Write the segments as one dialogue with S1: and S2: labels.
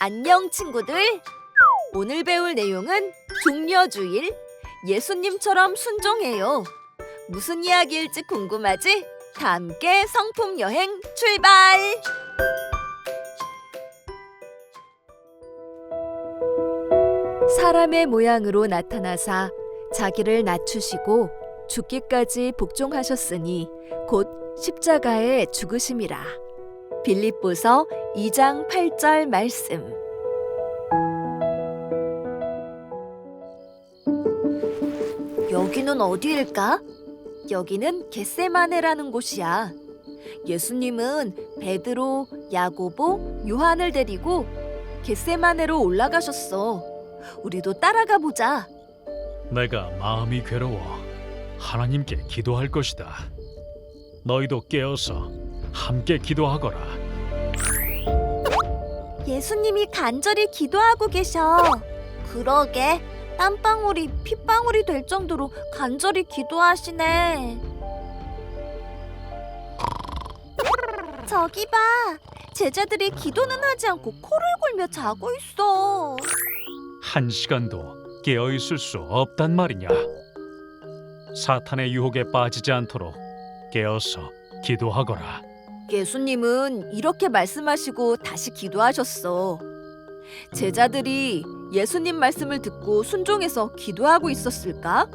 S1: 안녕 친구들. 오늘 배울 내용은 종려주일 예수님처럼 순종해요. 무슨 이야기일지 궁금하지? 다 함께 성품 여행 출발! 사람의 모양으로 나타나사 자기를 낮추시고 죽기까지 복종하셨으니 곧 십자가에 죽으심이라. 빌립보서 2장 8절 말씀. 여기는 어디일까? 여기는 겟세마네라는 곳이야. 예수님은 베드로, 야고보, 요한을 데리고 겟세마네로 올라가셨어. 우리도 따라가 보자.
S2: 내가 마음이 괴로워 하나님께 기도할 것이다. 너희도 깨어서 함께 기도하거라.
S1: 예수님이 간절히 기도하고 계셔. 그러게 땀방울이 핏방울이 될 정도로 간절히 기도하시네. 저기 봐. 제자들이 기도는 하지 않고 코를 골며 자고 있어.
S2: 한 시간도 깨어 있을 수 없단 말이냐. 사탄의 유혹에 빠지지 않도록 깨어서 기도하거라.
S1: 예수님은 이렇게 말씀하시고 다시 기도하셨어. 제자들이 예수님 말씀을 듣고 순종해서 기도하고 있었을까?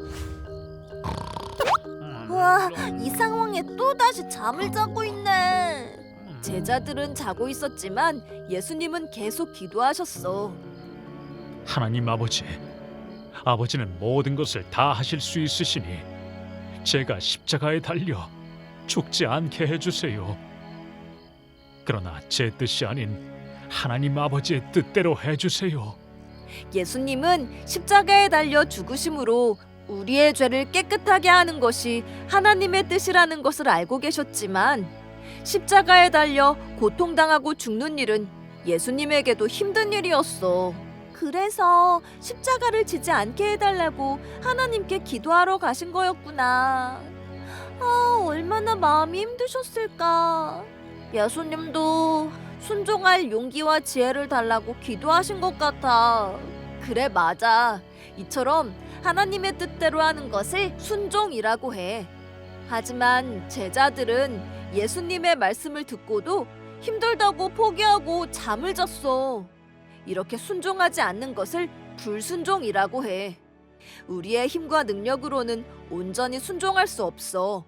S1: 와, 이 상황에 또 다시 잠을 자고 있네. 제자들은 자고 있었지만 예수님은 계속 기도하셨어.
S2: 하나님 아버지, 아버지는 모든 것을 다 하실 수 있으시니 제가 십자가에 달려 죽지 않게 해주세요. 그러나 제 뜻이 아닌 하나님 아버지의 뜻대로 해주세요.
S1: 예수님은 십자가에 달려 죽으심으로 우리의 죄를 깨끗하게 하는 것이 하나님의 뜻이라는 것을 알고 계셨지만 십자가에 달려 고통당하고 죽는 일은 예수님에게도 힘든 일이었어. 그래서 십자가를 지지 않게 해달라고 하나님께 기도하러 가신 거였구나. 아, 얼마나 마음이 힘드셨을까. 예수님도 순종할 용기와 지혜를 달라고 기도하신 것 같아. 그래, 맞아. 이처럼 하나님의 뜻대로 하는 것을 순종이라고 해. 하지만 제자들은 예수님의 말씀을 듣고도 힘들다고 포기하고 잠을 잤어. 이렇게 순종하지 않는 것을 불순종이라고 해. 우리의 힘과 능력으로는 온전히 순종할 수 없어.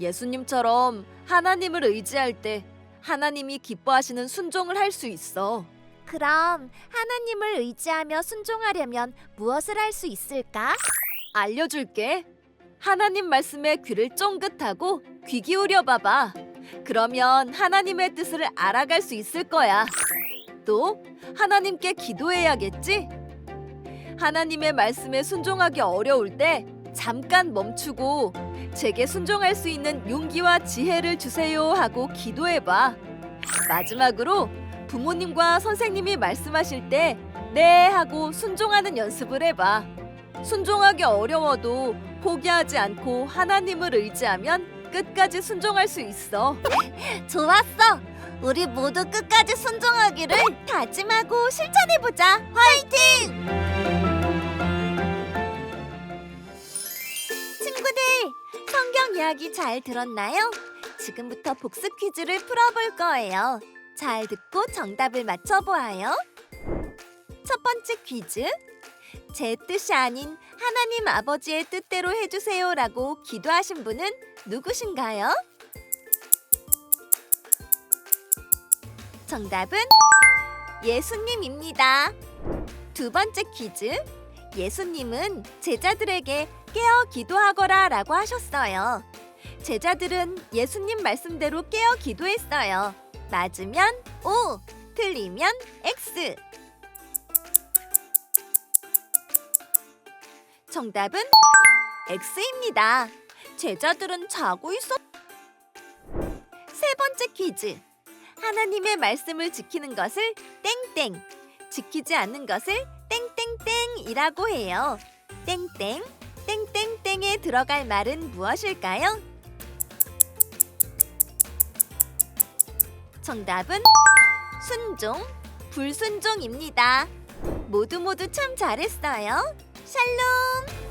S1: 예수님처럼 하나님을 의지할 때 하나님이 기뻐하시는 순종을 할 수 있어.
S3: 그럼 하나님을 의지하며 순종하려면 무엇을 할 수 있을까?
S1: 알려줄게. 하나님 말씀에 귀를 쫑긋하고 귀 기울여 봐봐. 그러면 하나님의 뜻을 알아갈 수 있을 거야. 또 하나님께 기도해야겠지? 하나님의 말씀에 순종하기 어려울 때 잠깐 멈추고 제게 순종할 수 있는 용기와 지혜를 주세요 하고 기도해 봐. 마지막으로 부모님과 선생님이 말씀하실 때 네 하고 순종하는 연습을 해봐. 순종하기 어려워도 포기하지 않고 하나님을 의지하면 끝까지 순종할 수 있어.
S3: 좋았어. 우리 모두 끝까지 순종하기를 다짐하고 실천해 보자. 화이팅! 성경 이야기 잘 들었나요? 지금부터 복습 퀴즈를 풀어볼 거예요. 잘 듣고 정답을 맞춰보아요. 첫 번째 퀴즈. 제 뜻이 아닌 하나님 아버지의 뜻대로 해주세요라고 기도하신 분은 누구신가요? 정답은 예수님입니다. 두 번째 퀴즈. 예수님은 제자들에게 깨어 기도하거라 라고 하셨어요. 제자들은 예수님 말씀대로 깨어 기도했어요. 맞으면 O, 틀리면 X. 정답은 X입니다. 제자들은 자고 있었. 세 번째 퀴즈. 하나님의 말씀을 지키는 것을 땡땡, 지키지 않는 것을 땡땡땡이라고 해요. 땡땡, 땡땡땡에 들어갈 말은 무엇일까요? 정답은 순종,
S1: 불순종입니다. 모두 모두 참 잘했어요. 샬롬.